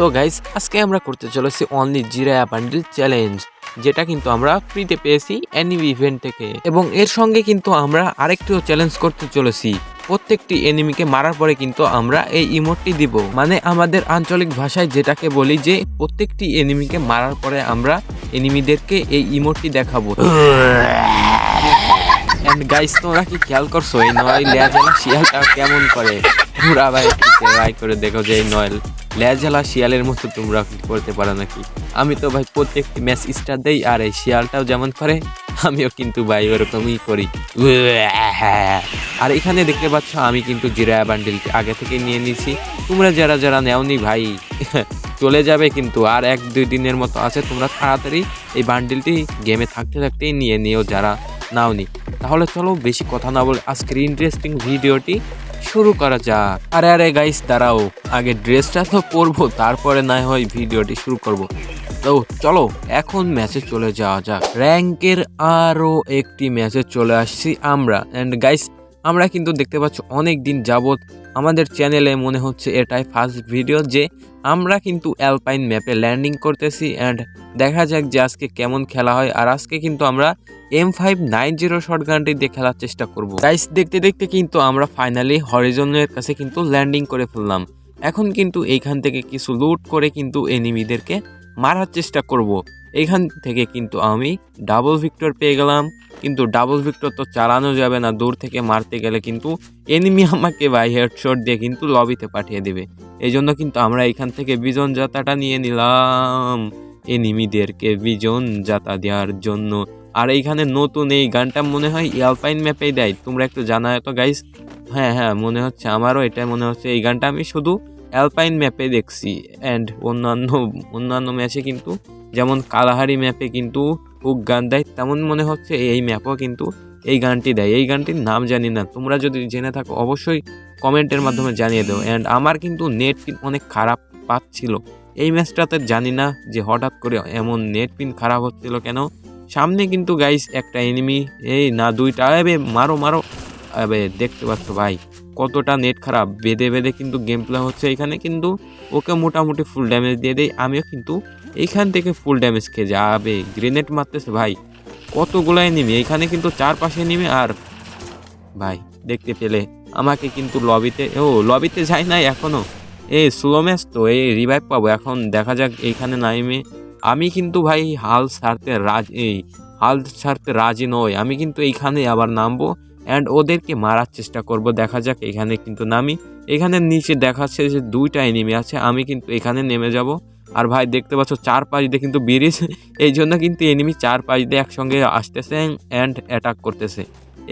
So guys আজকে আমরা করতে চলেছি অনলি জিরায়া বান্ডিল চ্যালেঞ্জ যেটা কিন্তু আমরা ফ্রিতে পেয়েছি অ্যানিমি ইভেন্ট থেকে। এবং এর সঙ্গে কিন্তু আমরা আরেকটিও চ্যালেঞ্জ করতে চলেছি। প্রত্যেকটি এনিমিকে মারার পরে কিন্তু আমরা এই ইমোটটি দিব। মানে আমাদের আঞ্চলিক ভাষায় যেটাকে বলি যে, প্রত্যেকটি এনিমিকে মারার পরে আমরা এনিমিদেরকে এই ইমোটটি দেখাবো। এন্ড গাইস তোমরা কি খেয়াল করছ? এই নয় লেজেলা শিয়ালটা কেমন করে? তোমরা ভাই করে দেখো যে এই নয় লেজেলা শিয়ালের মতো তোমরা করতে পারো নাকি? আমি তো ভাই প্রত্যেকটি ম্যাচ স্টার দেই আর এই শিয়ালটাও যেমন করে, আমিও কিন্তু ভাই ওরকমই করি। আর এখানে দেখতে পাচ্ছ, আমি কিন্তু জিরা বান্ডিলটি আগে থেকে নিয়ে নিয়েছি। তোমরা যারা যারা নেওনি ভাই, চলে যাবে কিন্তু আর এক দুই দিনের মতো আছে, তোমরা তাড়াতাড়ি এই বান্ডিলটি গেমে থাকতে থাকতেই নিয়ে নিও যারা নাওনি। তাহলে চলো বেশি কথা না বলে আজকের ইন্টারেস্টিং ভিডিওটি শুরু করা যাক। আরে আরে গাইস দাঁড়াও। আগে ড্রেসটা তো পরবো, তারপরে না হয় ভিডিওটি শুরু করব। তো চলো, এখন ম্যাচে চলে যাওয়া যাক। র্যাঙ্কের আরও একটি ম্যাচে চলে আসছি আমরা। অ্যান্ড গাইস আমরা কিন্তু দেখতে পাচ্ছি অনেক দিন যাবৎ আমাদের চ্যানেলে মনে হচ্ছে এটাই ফার্স্ট ভিডিও যে আমরা কিন্তু অ্যালপাইন ম্যাপে ল্যান্ডিং করতেছি অ্যান্ড দেখা যাক যে আজকে কেমন খেলা হয় আর আজকে কিন্তু আমরা এম ফাইভ নাইন জিরো শর্ট গানটি দিয়ে খেলার চেষ্টা করব। গাইস দেখতে দেখতে কিন্তু আমরা ফাইনালি হরিজনের কাছে কিন্তু ল্যান্ডিং করে ফেললাম। এখন কিন্তু এইখান থেকে কিছু লুট করে কিন্তু এনিমিদেরকে মারার চেষ্টা করব। এইখান থেকে কিন্তু আমি ডাবল ভিক্টর পেয়ে গেলাম। কিন্তু ডাবল ভিক্টর তো চালানো যাবে না, দূর থেকে মারতে গেলে কিন্তু এনিমি আমাকে বাই হেডশট দিয়ে কিন্তু লবিতে পাঠিয়ে দেবে। এই জন্য কিন্তু আমরা এখান থেকে বিজন যাতাটা নিয়ে নিলাম। এনিমিদেরকে বিজন যাতা দেওয়ার জন্য। আর এইখানে নতুন এই গানটা মনে হয় ইয়ালপাইন ম্যাপেই দেয়। তোমরা একটু জানায় তো গাইস হ্যাঁ হ্যাঁ মনে হচ্ছে আমারও এটা মনে হচ্ছে। এই গানটা আমি শুধু অ্যালপাইন ম্যাপে দেখছি। অ্যান্ড অন্যান্য অন্যান্য ম্যাচে কিন্তু যেমন কালাহারি ম্যাপে কিন্তু হুক গান দেয়, তেমন মনে হচ্ছে এই ম্যাপও কিন্তু এই গানটি দেয়। এই গানটির নাম জানি না। তোমরা যদি জেনে থাকো, অবশ্যই কমেন্টের মাধ্যমে জানিয়ে দেবো অ্যান্ড আমার কিন্তু নেট পিন অনেক খারাপ পাচ্ছিল। এই ম্যাচটাতে জানি না যে হঠাৎ করে এমন নেট পিন খারাপ হচ্ছিল কেন। সামনে কিন্তু গাইস একটা এনিমি এই না দুইটা। এবে মারো মারো। এবে দেখতে পাচ্ছ, ভাই। কতটা নেট খারাপ। বেঁধে বেঁধে কিন্তু গেম প্লে হচ্ছে এখানে, কিন্তু ওকে মোটামুটি ফুল ড্যামেজ দিয়ে দেয় আমিও কিন্তু এইখান থেকে ফুল ড্যামেজ খেয়ে যাবে। গ্রেনেড মারতেছে ভাই। কতগুলো এনিমি এখানে কিন্তু চারপাশে নেমে আর ভাই, দেখতে পেলে আমাকে কিন্তু লবিতে ও লবিতে যাই নাই এখনও এই স্লো ম্যাচ তো, এই রিভাইভ পাবো। এখন দেখা যাক এইখানে নাইমে আমি কিন্তু ভাই হাল ছাড়তে রাজ, এই হাল ছাড়তে রাজি নই। আমি কিন্তু এইখানে আবার নামবো। অ্যান্ড ওদেরকে মারার চেষ্টা করব। দেখা যাক, এখানে কিন্তু নামি। এখানে নিচে দেখাচ্ছে যে দুইটা এনিমি আছে। আমি কিন্তু এখানে নেমে যাব। আর ভাই, দেখতে পাচ্ছ চার পাশ দিয়ে কিন্তু ব্রিজ। এই জন্য কিন্তু এনিমি চার পাশ দিয়ে একসঙ্গে আসতেছে অ্যান্ড অ্যাটাক করতেছে।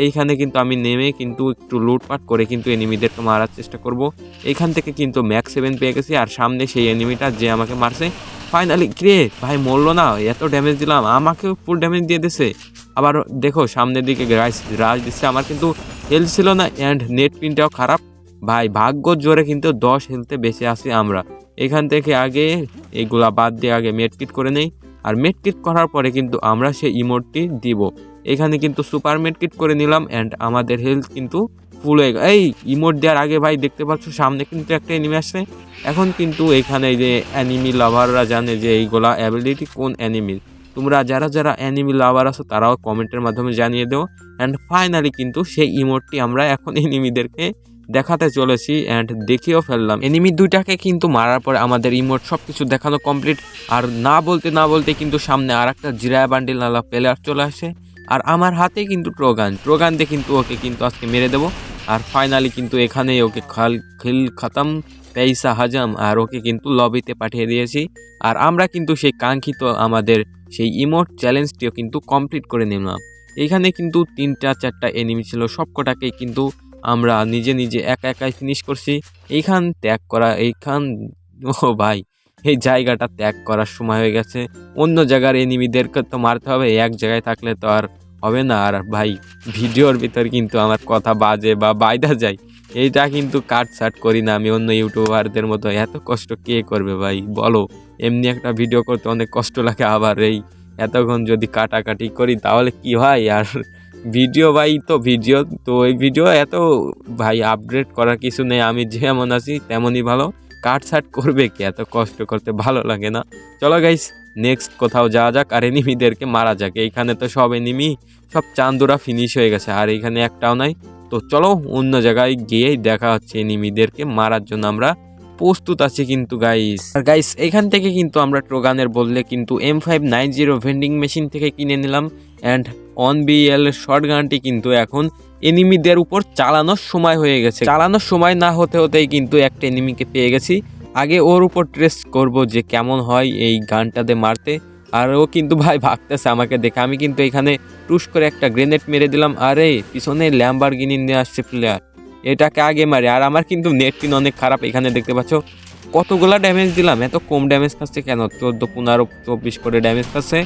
এইখানে কিন্তু আমি নেমে কিন্তু একটু লুটপাট করে কিন্তু এনিমিদেরকে মারার চেষ্টা করব। এইখান থেকে কিন্তু ম্যাক্স সেভেন পেয়ে গেছি। আর সামনে সেই এনিমিটা যে আমাকে মারছে ফাইনালি কিরে ভাই, মরলো না। এত ড্যামেজ দিলাম। আমাকেও ফুল ড্যামেজ দিয়ে দিছে। আবার দেখো, সামনের দিকে রাইস রাজ দিচ্ছে। আমার কিন্তু হেলথ ছিল না অ্যান্ড নেট পিনটাও খারাপ। ভাই ভাগ্য জোরে কিন্তু দশ হেলথে বেঁচে আসি আমরা। এখান থেকে আগে এইগুলা বাদ দিয়ে আগে মেডকিট করে নেই। আর মেডকিট করার পরে কিন্তু আমরা সেই ইমোটটি দিব। এখানে কিন্তু সুপার মেডকিট করে নিলাম অ্যান্ড আমাদের হেলথ কিন্তু ফুল হয়ে এই ইমোট দেওয়ার আগে ভাই, দেখতে পাচ্ছ সামনে কিন্তু একটা এনিমি আসছে। এখন কিন্তু এখানে যে অ্যানিমি লাভাররা জানে যে এইগুলা অ্যাবিলিটি কোন অ্যানিমির তোমরা যারা যারা অ্যানিমি লাভার আছো, তারাও কমেন্টের মাধ্যমে জানিয়ে দাও। অ্যান্ড ফাইনালি কিন্তু সেই ইমোটটি আমরা এখন এনিমিদেরকে দেখাতে চলেছি অ্যান্ড দেখিয়েও ফেললাম। এনিমি দুইটাকে কিন্তু মারার পরে আমাদের ইমোট সব কিছু দেখানো কমপ্লিট আর না বলতে না বলতে কিন্তু সামনে আর একটা জিরায়া বান্ডিল নালা প্লেয়ার চলে আসে। আর আমার হাতে কিন্তু ট্রোগান ট্রোগান দিয়ে কিন্তু ওকে কিন্তু আজকে মেরে দেবো। আর ফাইনালি কিন্তু এখানেই ওকে খাল খেল খতম, পেইসা হাজাম, আর ওকে কিন্তু লবিতে পাঠিয়ে দিয়েছি। আর আমরা কিন্তু সেই কাঙ্ক্ষিত আমাদের সেই ইমোট চ্যালেঞ্জটিও কিন্তু কমপ্লিট করে নিলাম। এখানে কিন্তু তিনটা, চারটা এনিমি ছিল, সবকটাকেই কিন্তু আমরা নিজে নিজে একা একাই ফিনিশ করছি। এইখান ত্যাগ করা, এইখান ও ভাই, এই জায়গাটা ত্যাগ করার সময় হয়ে গেছে। অন্য জায়গার এনিমিদেরকে তো মারতে হবে, এক জায়গায় থাকলে তো আর হবে না। আর ভাই, ভিডিওর ভিতর কিন্তু আমার কথা বাজে বা বাইদা যায়। এইটা কিন্তু কাট সাট করি না আমি অন্য ইউটিউবারদের মতো। এত কষ্ট কে করবে ভাই? বলো। এমনি একটা ভিডিও করতে অনেক কষ্ট লাগে আবার এই এতক্ষণ যদি কাটাকাটি করি তাহলে কি হয়? আর ভিডিও ভাই তো ভিডিও তো এই ভিডিও এত ভাই আপগ্রেড করার কিছু নেই। আমি যেমন আছি তেমনই ভালো। কাট সাট করবে কি? এত কষ্ট করতে ভালো লাগে না। চলো গাইস নেক্সট কোথাও যাওয়া যাক। আর এনিমিদেরকে মারা যাক। এইখানে তো সব এনিমি সব চান্দুরা ফিনিশ হয়ে গেছে। আর এইখানে একটাও নাই। তো চলো অন্য জায়গায় গিয়েই দেখা হচ্ছে এনিমিদেরকে, মারার জন্য আমরা প্রস্তুত আছি কিন্তু গাইস আর গাইস এখান থেকে কিন্তু আমরা ট্রোগানের বললে কিন্তু M five nine zero vending machine থেকে কিনে নিলাম অ্যান্ড অন বিএল শর্ট গানটি কিন্তু এখন এনিমিদের উপর চালানোর সময় হয়ে গেছে। চালানোর সময় না হতে হতেই কিন্তু একটা এনিমিকে পেয়ে গেছি। আগে ওর উপর ট্রেস করব যে কেমন হয় এই গানটাতে মারতে। আর ও কিন্তু ভাই ভাগতেছে আমাকে দেখে। আমি কিন্তু এখানে টুস করে একটা গ্রেনেড মেরে দিলাম। আরে, পিছনে ল্যাম্বারগিনি নিয়ে আসছে প্লেয়ার এটাকে আগে মারে। আর আমার কিন্তু নেট পিন অনেক খারাপ। এখানে দেখতে পাচ্ছ, কতগুলা ড্যামেজ দিলাম। এত কম ড্যামেজ খাচ্ছে কেন? চোদ্দ, পনেরো, চব্বিশ করে ড্যামেজ খাচ্ছে।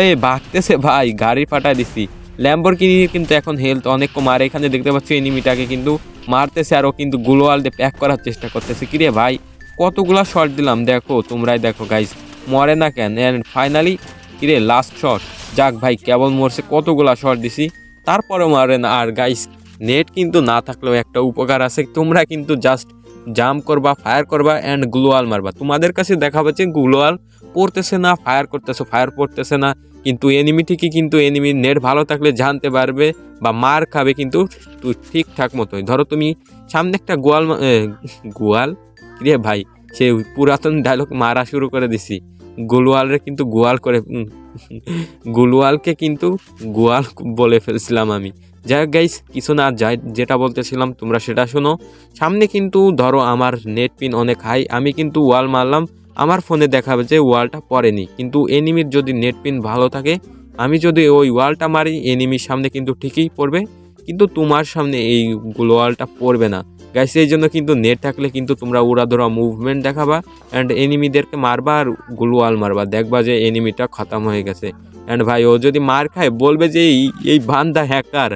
এই ভাগতেছে ভাই, গাড়ি ফাটায় দিছি। ল্যাম্বরগিনির কিন্তু এখন হেলথ অনেক কম। আর এখানে দেখতে পাচ্ছ এনিমিটাকে কিন্তু মারতেছে। আর ও কিন্তু গ্লোয়াল দিয়ে প্যাক করার চেষ্টা করতেছে। কিরে ভাই, কতগুলা শট দিলাম? দেখো, তোমরাই দেখো গাইজ মরে না কেন? অ্যান্ড ফাইনালি কিরে লাস্ট শট যাক ভাই, কেবল মরছে, কতগুলা শট দিছি। তারপরেও মারে না আর গাইস নেট কিন্তু না থাকলেও একটা উপকার আছে। তোমরা কিন্তু জাস্ট জাম্প করবা ফায়ার করবা অ্যান্ড গ্লোয়াল মারবা। তোমাদের কাছে দেখা পাচ্ছে গ্লোয়াল পড়তেছে না ফায়ার করতেছে ফায়ার পড়তেছে না। কিন্তু এনিমি ঠিকই কিন্তু এনিমি নেট ভালো থাকলে জানতে পারবে বা মার খাবে কিন্তু ঠিকঠাক মতোই। ধরো তুমি সামনে একটা গোয়াল গোয়াল? রে ভাই সে পুরাতন ডায়লগ মারা শুরু করে দিছি। গোলওয়ালরে কিন্তু গোয়াল করে গোলওয়ালকে কিন্তু গোয়াল বলে ফেলছিলাম আমি। যাই হোক গাইস কিছু না, যাই, যেটা বলতেছিলাম তোমরা সেটা শোনো। সামনে কিন্তু ধরো আমার নেট পিন অনেক হাই আমি কিন্তু ওয়াল মারলাম। আমার ফোনে দেখাবে যে ওয়ালটা পড়েনি। কিন্তু এনিমির যদি নেট পিন ভালো থাকে, আমি যদি ওই ওয়ালটা মারি এনিমির সামনে কিন্তু ঠিকই পড়বে। কিন্তু তোমার সামনে এই ওয়ালটা পড়বে না। গাইস এই জন্য কিন্তু নেট থাকলে কিন্তু তোমরা উড়াধরা মুভমেন্ট দেখাবা অ্যান্ড এনিমিদেরকে মারবা আর গুলওয়াল মারবা। দেখবা যে এনিমিটা খতম হয়ে গেছে। অ্যান্ড ভাই, ও যদি মার খায়, বলবে যে এই এই বান্দা হ্যাকার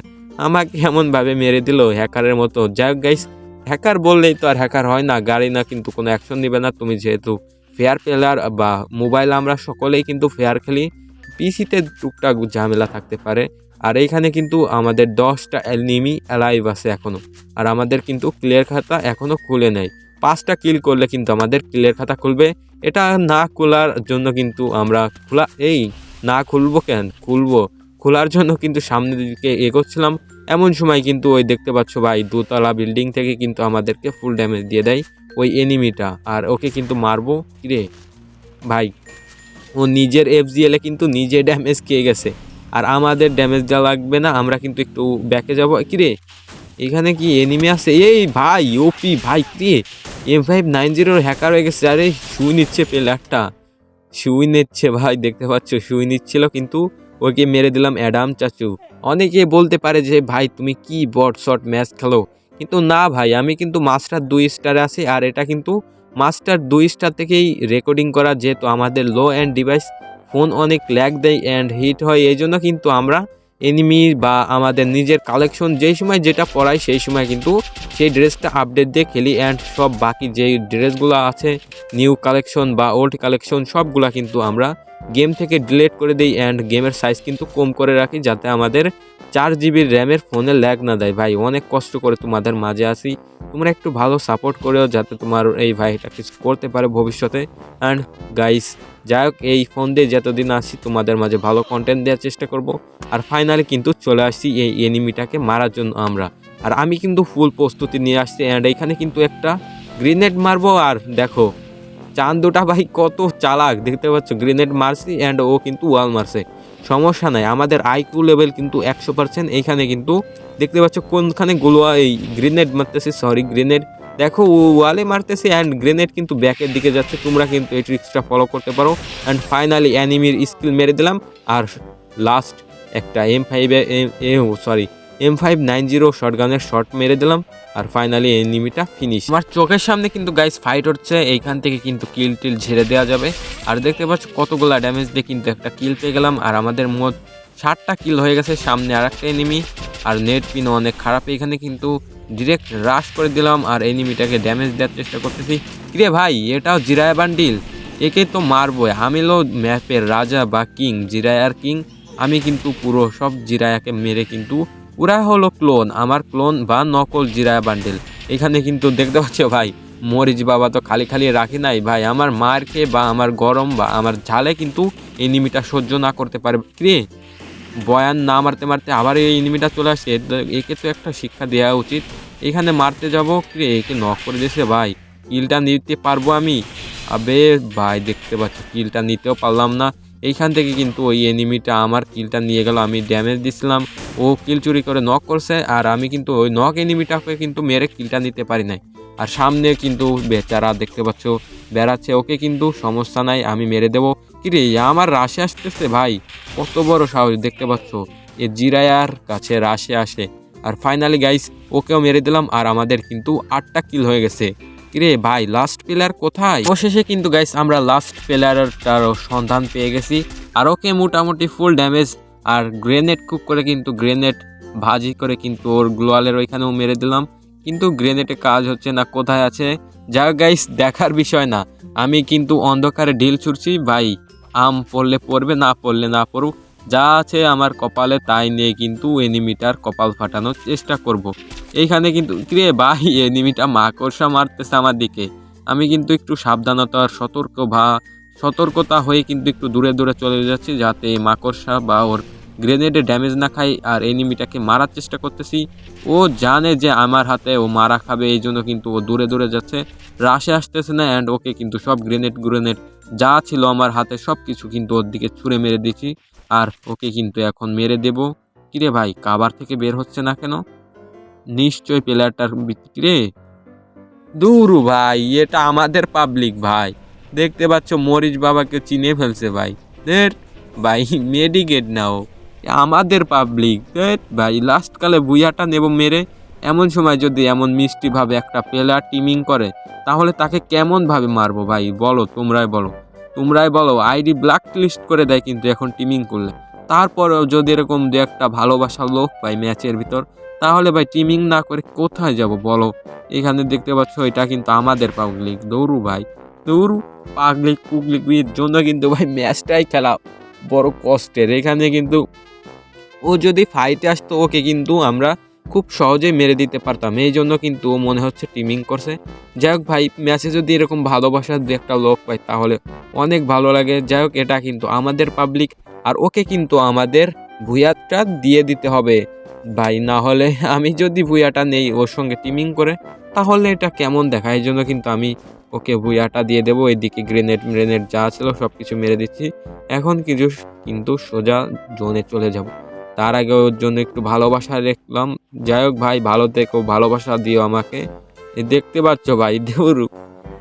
আমাকে এমনভাবে মেরে দিল হ্যাকারের মতো। যাই গাইস হ্যাকার বললেই তো আর হ্যাকার হয় না। গাড়ি না কিন্তু কোনো অ্যাকশন নেবে না। তুমি যেহেতু ফেয়ার প্লেয়ার বা মোবাইল আমরা সকলেই কিন্তু ফেয়ার খেলি। পিসিতে টুকটাক ঝামেলা থাকতে পারে। আর এইখানে কিন্তু আমাদের দশটা এনিমি অ্যালাইভ আছে এখনও আর আমাদের কিন্তু ক্লিয়ার খাতা এখনও খুলে নেয় পাঁচটা কিল করলে কিন্তু আমাদের ক্লিয়ার খাতা খুলবে। এটা না খোলার জন্য কিন্তু আমরা খোলা এই, না খুলবো কেন? খুলবো। খোলার জন্য কিন্তু সামনের দিকে এগোচ্ছিলাম। এমন সময় কিন্তু ওই দেখতে পাচ্ছ ভাই, দোতলা বিল্ডিং থেকে কিন্তু আমাদেরকে ফুল ড্যামেজ দিয়ে দেয় ওই এনিমিটা আর ওকে কিন্তু মারবো কিরে? ভাই, ও নিজের এফজিএলে কিন্তু নিজে ড্যামেজ খেয়ে গেছে। আর আমাদের ড্যামেজ দেওয়া লাগবে না, আমরা কিন্তু একটু ব্যাকে যাব। কিরে? এখানে কি এনিমি আছে? এই ভাই ওপি ভাই, কিরে? এম ফাইভ নাইন জিরোর হ্যাকার হয়ে গেছে। আরে, শুই নিচ্ছে প্লেয়ারটা শুই নিচ্ছে ভাই, দেখতে পাচ্ছ, শুই নিচ্ছিল, কিন্তু ওকে মেরে দিলাম অ্যাডাম চাচু। অনেকে বলতে পারে যে, ভাই, তুমি কি বট শট ম্যাচ খেলো? কিন্তু না ভাই, আমি কিন্তু মাস্টার দুই স্টারে আছি, আর এটা কিন্তু মাস্টার দুই স্টার থেকেই রেকর্ডিং করা, যেহেতু আমাদের লো অ্যান্ড ডিভাইস ফোন অনেক ল্যাগ দেয় অ্যান্ড হিট হয়, এই জন্য কিন্তু আমরা এনিমি বা আমাদের নিজের কালেকশন যেই সময় যেটা পড়াই সেই সময় কিন্তু সেই ড্রেসটা আপডেট দিয়ে খেলি অ্যান্ড সব বাকি যেই ড্রেসগুলো আছে নিউ কালেকশন বা ওল্ড কালেকশন সবগুলা কিন্তু আমরা গেম থেকে ডিলেট করে দিই অ্যান্ড গেমের সাইজ কিন্তু কম করে রাখি যাতে আমাদের চার জিবির র্যামের ফোনে ল্যাগ না দেয়। ভাই, অনেক কষ্ট করে তোমাদের মাঝে আসি তোমরা একটু ভালো সাপোর্ট করেও যাতে তোমার এই ভাইটা কিছু করতে পারে ভবিষ্যতে। অ্যান্ড গাইস যাই হোক, এই ফোন দিয়ে যতদিন আসি তোমাদের মাঝে ভালো কন্টেন্ট দেওয়ার চেষ্টা করব। আর ফাইনালি কিন্তু চলে আসছি এই এনিমিটাকে মারার জন্য আমরা। আর আমি কিন্তু ফুল প্রস্তুতি নিয়ে আসছি। অ্যান্ড এইখানে কিন্তু একটা গ্রেনেড মারবো। আর দেখো, চান্দুটা ভাই কত চালাক। দেখতে পাচ্ছ গ্রেনেড মারছি। অ্যান্ড ও কিন্তু ওয়াল মারছে। সমস্যা নাই। আমাদের আইকিউ লেভেল কিন্তু একশো পার্সেন্ট এইখানে কিন্তু দেখতে পাচ্ছ কোনখানে গোলোয়া এই গ্রেনেড মারতেছে। সরি গ্রেনেড দেখো ওয়ালে মারতেছে অ্যান্ড গ্রেনেড কিন্তু ব্যাকের দিকে যাচ্ছে। তোমরা কিন্তু এই ট্রিক্সটা ফলো করতে পারো। অ্যান্ড ফাইনালি অ্যানিমির স্কিল মেরে দিলাম। আর লাস্ট একটা এম ফাইভে এ sorry M five nine zero short গানের শর্ট মেরে দিলাম। আর ফাইনালি এনিমিটা ফিনিশ আমার চোখের সামনে কিন্তু গাইস ফাইট হচ্ছে, এইখান থেকে কিন্তু কিল টিল ঝেড়ে দেওয়া যাবে। আর দেখতে পাচ্ছ কতগুলা ড্যামেজ দিয়ে কিন্তু একটা কিল পেয়ে গেলাম, আর আমাদের মোট ষাটটা কিল হয়ে গেছে, সামনে আর একটা এনিমি আর নেট পিন অনেক খারাপ এখানে কিন্তু ডিরেক্ট রাশ করে দিলাম, আর এনিমিটাকে ড্যামেজ দেওয়ার চেষ্টা করতেছি। কিরে ভাই, এটাও জিরায়া বান্ডিল একে তো মারবই, আমি হলো ম্যাপের রাজা বা কিং জিরায়ার কিং আমি কিন্তু পুরো সব জিরায়াকে মেরে কিন্তু ওরা হলো ক্লোন আমার ক্লোন বা নকল জিরা বান্ডেল এখানে কিন্তু দেখতে পাচ্ছ ভাই, মরিচ বাবা তো খালি খালি রাখি নাই। ভাই, আমার মার খেয়ে বা আমার গরম বা আমার ঝালে কিন্তু এনিমিটা সহ্য না করতে পারবে রে বয়ান না মারতে মারতে আবার এই এনিমিটা চলে আসে একে তো একটা শিক্ষা দেওয়া উচিত। এখানে মারতে যাব? রে একে নক করে দিয়েছে ভাই। কিলটা নিতে পারব আমি? আবে ভাই, দেখতে পাচ্ছি, কিলটা নিতেও পারলাম না। এইখান থেকে কিন্তু ওই এনিমিটা আমার কিলটা নিয়ে গেল, আমি ড্যামেজ দিছিলাম। ও কিল চুরি করে নক করছে, আর আমি কিন্তু ওই নক এনিমিটাকে কিন্তু মেরে কিলটা নিতে পারি নাই। আর সামনে কিন্তু বেচারা দেখতে পাচ্ছ, বেড়াচ্ছে, ওকে কিন্তু সমস্যা নাই, আমি মেরে দেবো। কিরে আমার রাশে আসতেছে ভাই, কত বড় সাহস, দেখতে পাচ্ছ? এ জিরায়ার কাছে রাশে আসে। আর ফাইনালি গাইস ওকেও মেরে দিলাম, আর আমাদের কিন্তু আটটা কিল হয়ে গেছে। কিরে ভাই লাস্ট প্লেয়ার কোথায়? অবশেষে কিন্তু গাইস আমরা লাস্ট প্লেয়ারটার সন্ধান পেয়ে গেছি, আর ওকে মোটামুটি ফুল ড্যামেজ আর গ্রেনেড কুক করে কিন্তু গ্রেনেড ভাজি করে কিন্তু ওর গ্লোয়ালের ওইখানেও মেরে দিলাম। কিন্তু গ্রেনেডে কাজ হচ্ছে না, কোথায় আছে? যা গাইস দেখার বিষয় না। আমি কিন্তু অন্ধকারে ঢিল ছুটছি ভাই। আম পড়লে পড়বে, না পড়লে না পড়ুক। যা আছে আমার কপালে, তাই নিয়ে কিন্তু এনিমিটার কপাল ফাটানোর চেষ্টা করব। এইখানে কিন্তু রে ভাই, এনিমিটা মাকড়সা মারতেছে আমার দিকে। আমি কিন্তু একটু সাবধানতার সতর্ক বা সতর্কতা হয়ে কিন্তু একটু দূরে দূরে চলে যাচ্ছি যাতে মাকড়সা বা ওর গ্রেনেডে ড্যামেজ না খাই আর এনিমিটাকে মারার চেষ্টা করতেছি। ও জানে যে আমার হাতে ও মারা খাবে, এই জন্য কিন্তু ও দূরে দূরে যাচ্ছে। রাশে আসতেছে না অ্যান্ড ওকে কিন্তু সব গ্রেনেড গ্রেনেড যা ছিল আমার হাতে সব কিছু কিন্তু ওর দিকে ছুঁড়ে মেরে দিয়েছি। আর ওকে কিন্তু এখন মেরে দেব। কিরে ভাই, কাবার থেকে বের হচ্ছে না কেন? নিশ্চয় প্লেয়ারটার রে। দূরু ভাই, এটা আমাদের পাবলিক ভাই। দেখতে পাচ্ছ, মরিচ বাবাকে চিনে ফেলছে ভাই। দের ভাই মেডিকেট নাও। আমাদের পাবলিক ভাই লাস্ট কালে বুইয়াটা নেব মেরে, এমন সময় যদি এমন মিষ্টিভাবে একটা প্লেয়ার টিমিং করে, তাহলে তাকে কেমনভাবে মারবো ভাই? বলো, তোমরাই বলো। তোমরাই বলো আইডি ব্ল্যাক লিস্ট করে দেয় কিন্তু এখন টিমিং করলে। তারপরেও যদি এরকম দু একটা ভালোবাসার লোক পাই ম্যাচের ভিতর, তাহলে ভাই টিমিং না করে কোথায় যাব বলো? এখানে দেখতে পাচ্ছ, এটা কিন্তু আমাদের পাবলিক দৌড়ু ভাই। দৌড়ু পাগলিক পুগলিক জন্য কিন্তু ভাই ম্যাচটাই খেলা বড় কষ্টের। এখানে কিন্তু ও যদি ফাইটে আসতো, ওকে কিন্তু আমরা খুব সহজেই মেরে দিতে পারতাম। এই জন্য কিন্তু ও মনে হচ্ছে টিমিং করছে। যাই হোক ভাই, ম্যাচে যদি এরকম ভালোবাসার দু একটা লোক পাই, তাহলে অনেক ভালো লাগে। যাই হোক, এটা কিন্তু আমাদের পাবলিক আর ওকে কিন্তু আমাদের ভুয়াটা দিয়ে দিতে হবে। ভাই, না হলে আমি যদি ভুয়াটা নেই ওর সঙ্গে টিমিং করে, তাহলে এটা কেমন দেখা? এই জন্য কিন্তু আমি ওকে বুয়াটা দিয়ে দেবো, এদিকে গ্রেনেড গ্রেনেড যা ছিল সব কিছু মেরে দিচ্ছি। এখন কিছু কিন্তু সোজা জোনে চলে যাব। তার আগে ওর জন্য একটু ভালোবাসা রাখলাম। যাই হোক ভাই, ভালো থেকো, ভালোবাসা দিও আমাকে। দেখতে পাচ্ছ ভাই দেউরু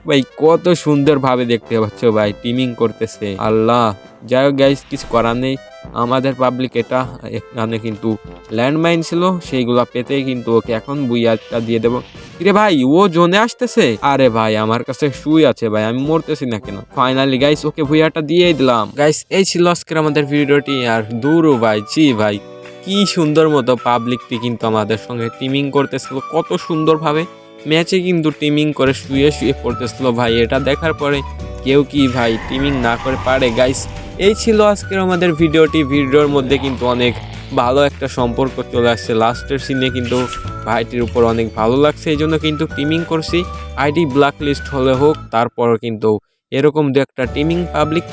ভাই, কত সুন্দরভাবে দেখতে পাচ্ছ ভাই টিমিং করতেছে। আল্লাহ, যাই হোক গাইস কিছু করার নেই। আমাদের পাবলিক এটা, এখানে কিন্তু ল্যান্ডমাইন ছিল, সেইগুলা পেতে কিন্তু ওকে এখন বুইয়াটা দিয়ে দেবো। কিরে ভাই, ও জোনে আসতেছে? আরে ভাই, আমার কাছে শুই আছে ভাই, আমি মরতেছি না কেন? ফাইনালি গাইস ওকে ভুইয়াটা দিয়ে দিলাম। গাইস এই ছিল আজকের আমাদের ভিডিওটি, আর দূরও ভাই জি ভাই, কি সুন্দর মতো পাবলিকটি কিন্তু আমাদের সঙ্গে টিমিং করতেছিল, কত সুন্দরভাবে। ম্যাচে কিন্তু টিমিং করে শুয়ে শুয়ে পড়তেছিল ভাই। এটা দেখার পরে কেউ কি ভাই টিমিং না করে পারে? গাইস এই ছিল আজকের আমাদের ভিডিওটি। ভিডিওর মধ্যে কিন্তু অনেক ভালো একটা সম্পর্ক চলে আসছে। লাস্টের সিনে কিন্তু ভাইটির উপর অনেক ভালো লাগছে। এই জন্য কিন্তু টিমিং করছি। আইডি ব্ল্যাক লিস্ট হলে হোক, তারপরও কিন্তু এরকম দু একটা টিমিং পাবলিক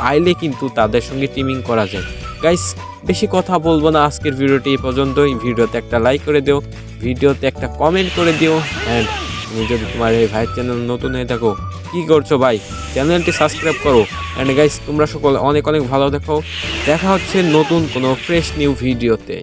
পাইলে কিন্তু তাদের সঙ্গে টিমিং করা যায়। গাইস বেশি কথা বলব না। আজকের ভিডিওটি এই পর্যন্তই। ভিডিওতে একটা লাইক করে দিও। ভিডিওতে একটা কমেন্ট করে দিও। অ্যান্ড তুমি যদি তোমার এই ভাইয়ের চ্যানেল নতুন হয়ে থাকো, কী করছ ভাই? চ্যানেলটি সাবস্ক্রাইব করো। অ্যান্ড গাইস তোমরা সকলে অনেক অনেক ভালো দেখো। দেখা হচ্ছে নতুন কোনো ফ্রেশ নিউ ভিডিওতে